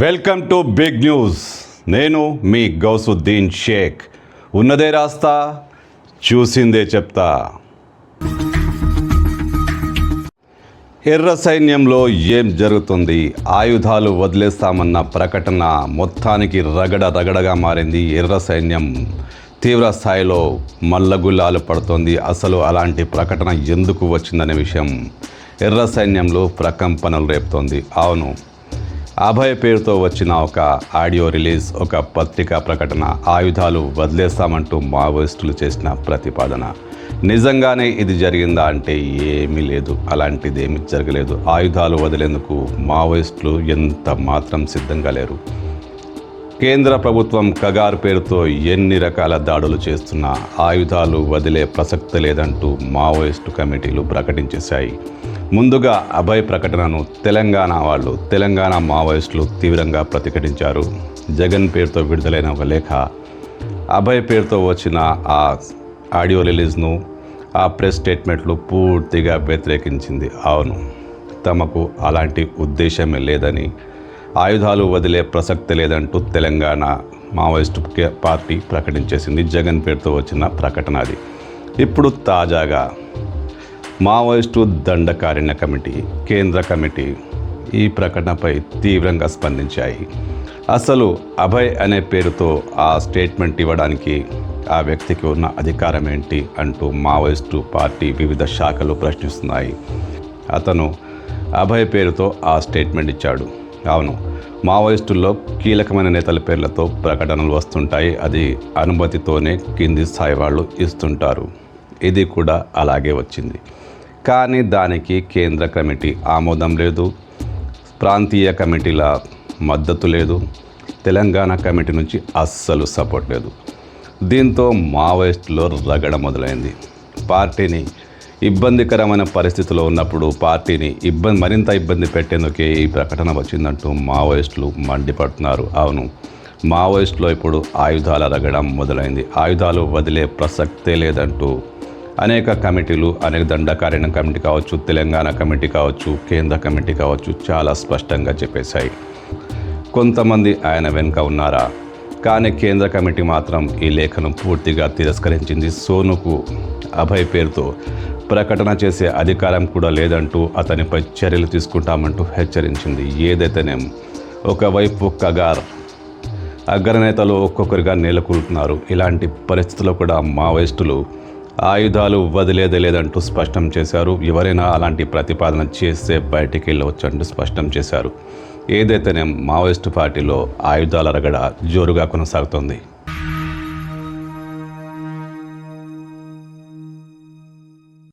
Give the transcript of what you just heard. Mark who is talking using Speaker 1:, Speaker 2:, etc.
Speaker 1: Welcome to big news. నేను మీ గౌసుద్దీన్ షేక్. ఉన్నదే రాస్తా చూసిందే చెప్తా. ఎర్ర సైన్యంలో ఏం జరుగుతుంది? ఆయుధాలు వదిలేస్తామన్న ప్రకటన మొత్తానికి రగడ రగడగా మారింది ఎర్ర సైన్యం. తీవ్ర స్థాయిలో మల్లగుల్లాలు పడుతోంది. అసలు అలాంటి ప్రకటన ఎందుకు వచ్చిందనే విషయం ఎర్ర సైన్యంలో ప్రకంపనలు రేపుతోంది. అవును అభయ పేరుతో వచ్చిన ఒక ఆడియో రిలీజ్ ఒక పత్రికా ప్రకటన ఆయుధాలు వదిలేస్తామంటూ మావోయిస్టులు చేసిన ప్రతిపాదన. నిజంగానే ఇది జరిగిందా అంటే ఏమీ లేదు. అలాంటిది జరగలేదు. ఆయుధాలు వదిలేందుకు మావోయిస్టులు ఎంత మాత్రం సిద్ధంగా లేరు. కేంద్ర ప్రభుత్వం కగార్ పేరుతో ఎన్ని రకాల దాడులు చేస్తున్నా ఆయుధాలు వదిలే ప్రసక్తి లేదంటూ మావోయిస్టు కమిటీలు ప్రకటించేశాయి. ముందుగా అభయ్ ప్రకటనను తెలంగాణ వాళ్ళు తెలంగాణ మావోయిస్టులు తీవ్రంగా ప్రతిఘటించారు. జగన్ పేరుతో విడుదలైన ఒక లేఖ అభయ్ పేరుతో వచ్చిన ఆ ఆడియో రిలీజ్ను ఆ ప్రెస్ స్టేట్మెంట్లు పూర్తిగా వ్యతిరేకించింది అవును తమకు అలాంటి ఉద్దేశమే లేదని ఆయుధాలు వదిలే ప్రసక్తి లేదంటూ తెలంగాణ మావోయిస్టు పార్టీ ప్రకటించేసింది జగన్ పేరుతో వచ్చిన ప్రకటన అది. ఇప్పుడు తాజాగా మావోయిస్టు దండకారణ్య కమిటీ కేంద్ర కమిటీ ఈ ప్రకటనపై తీవ్రంగా స్పందించాయి. అసలు అభయ్ అనే పేరుతో ఆ స్టేట్మెంట్ ఇవ్వడానికి ఆ వ్యక్తికి ఉన్న అధికారం ఏంటి అంటూ మావోయిస్టు పార్టీ వివిధ శాఖలు ప్రశ్నిస్తున్నాయి. అతను అభయ్ పేరుతో ఆ స్టేట్మెంట్ ఇచ్చాడు. అవును మావోయిస్టుల్లో కీలకమైన నేతల పేర్లతో ప్రకటనలు వస్తుంటాయి. అది అనుమతితోనే కింది స్థాయి వాళ్ళు ఇస్తుంటారు. ఇది కూడా అలాగే వచ్చింది. కానీ దానికి కేంద్ర కమిటీ ఆమోదం లేదు. ప్రాంతీయ కమిటీల మద్దతు లేదు. తెలంగాణ కమిటీ నుంచి అస్సలు సపోర్ట్ లేదు. దీంతో మావోయిస్టులో రగడ మొదలైంది. పార్టీని ఇబ్బందికరమైన పరిస్థితిలో ఉన్నప్పుడు పార్టీని ఇబ్బంది మరింత ఇబ్బంది పెట్టేందుకే ఈ ప్రకటన వచ్చిందంటూ మావోయిస్టులు మండిపడుతున్నారు. అవును మావోయిస్టులో ఇప్పుడు ఆయుధాల రగడం మొదలైంది. ఆయుధాలు వదిలే ప్రసక్తే లేదంటూ అనేక కమిటీలు అనేక దండకార్యణ కమిటీ కావచ్చు తెలంగాణ కమిటీ కావచ్చు కేంద్ర కమిటీ కావచ్చు చాలా స్పష్టంగా చెప్పేశాయి. కొంతమంది ఆయన వెనుక ఉన్నారా? కానీ కేంద్ర కమిటీ మాత్రం ఈ లేఖను పూర్తిగా తిరస్కరించింది సోనుకు అభయ్ పేరుతో. ప్రకటన చేసే అధికారం కూడా లేదంటూ అతనిపై చర్యలు తీసుకుంటామంటూ హెచ్చరించింది. ఏదైతేనేం ఒకవైపు కగార్ అగ్రనేతలు ఒక్కొక్కరిగా నెలకొల్పుతున్నారు. ఇలాంటి పరిస్థితుల్లో కూడా మావోయిస్టులు ఆయుధాలు వదిలేదే లేదంటూ స్పష్టం చేశారు. ఎవరైనా అలాంటి ప్రతిపాదన చేస్తే బయటికి వెళ్ళవచ్చు అంటూ స్పష్టం చేశారు. ఏదైతేనే మావోయిస్టు పార్టీలో ఆయుధాల రగడ జోరుగా కొనసాగుతోంది.